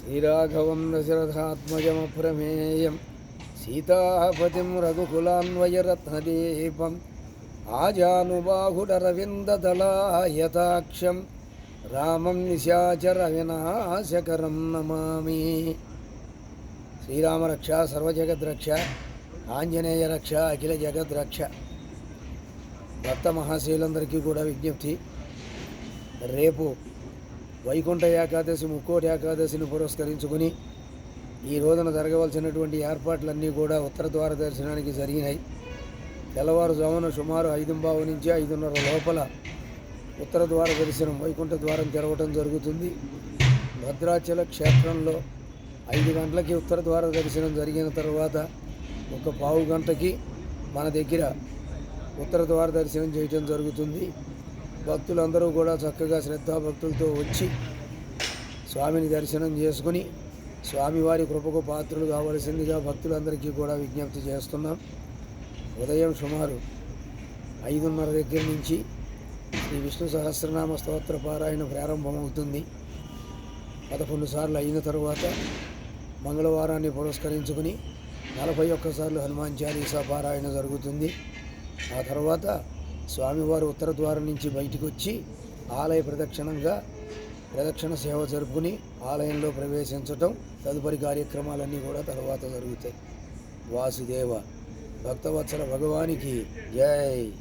శ్రీరాఘవం దశరథాత్మజమప్రమేయం సీతాపతిం రఘుకులాన్వయరత్నదీపం ఆజానుబాహుడరవిందదళాయతాక్షం రామం నిశాచర వినాశకరం నమామి శ్రీరామరక్ష సర్వజగద్రక్ష ఆంజనేయ రక్ష అఖిల జగద్రక్ష భక్త మహాశీలందరికీ కూడా విజ్ఞప్తి రేపు వైకుంఠ ఏకాదశి ముక్కోటి ఏకాదశిని పురస్కరించుకుని ఈ రోజున జరగవలసినటువంటి ఏర్పాట్లన్నీ కూడా ఉత్తర ద్వార దర్శనానికి జరిగినాయి. తెల్లవారుజామున సుమారు ఐదుంబావు నుంచి ఐదున్నర లోపల ఉత్తర ద్వార దర్శనం వైకుంఠ ద్వారం తెరవటం జరుగుతుంది. భద్రాచల క్షేత్రంలో ఐదు గంటలకి ఉత్తర ద్వార దర్శనం జరిగిన తర్వాత ఒక పావు గంటకి మన దగ్గర ఉత్తర ద్వార దర్శనం చేయటం జరుగుతుంది. భక్తులందరూ కూడా చక్కగా శ్రద్ధాభక్తులతో వచ్చి స్వామిని దర్శనం చేసుకుని స్వామివారి కృపకు పాత్రలు కావలసిందిగా భక్తులందరికీ కూడా విజ్ఞప్తి చేస్తున్నాం. ఉదయం సుమారు ఐదున్నర దగ్గర నుంచి శ్రీ విష్ణు సహస్రనామ స్తోత్ర పారాయణ ప్రారంభమవుతుంది. పదకొండు సార్లు అయిన తరువాత మంగళవారాన్ని పురస్కరించుకుని నలభై ఒక్కసార్లు హనుమాన్ చాలీసా పారాయణ జరుగుతుంది. ఆ తర్వాత స్వామివారు ఉత్తర ద్వారం నుంచి బయటికి వచ్చి ఆలయ ప్రదక్షిణంగా ప్రదక్షిణ సేవ జరుపుకుని ఆలయంలో ప్రవేశించటం తదుపరి కార్యక్రమాలన్నీ కూడా తర్వాత జరుగుతాయి. వాసుదేవ భక్తవత్సల భగవానికి జై.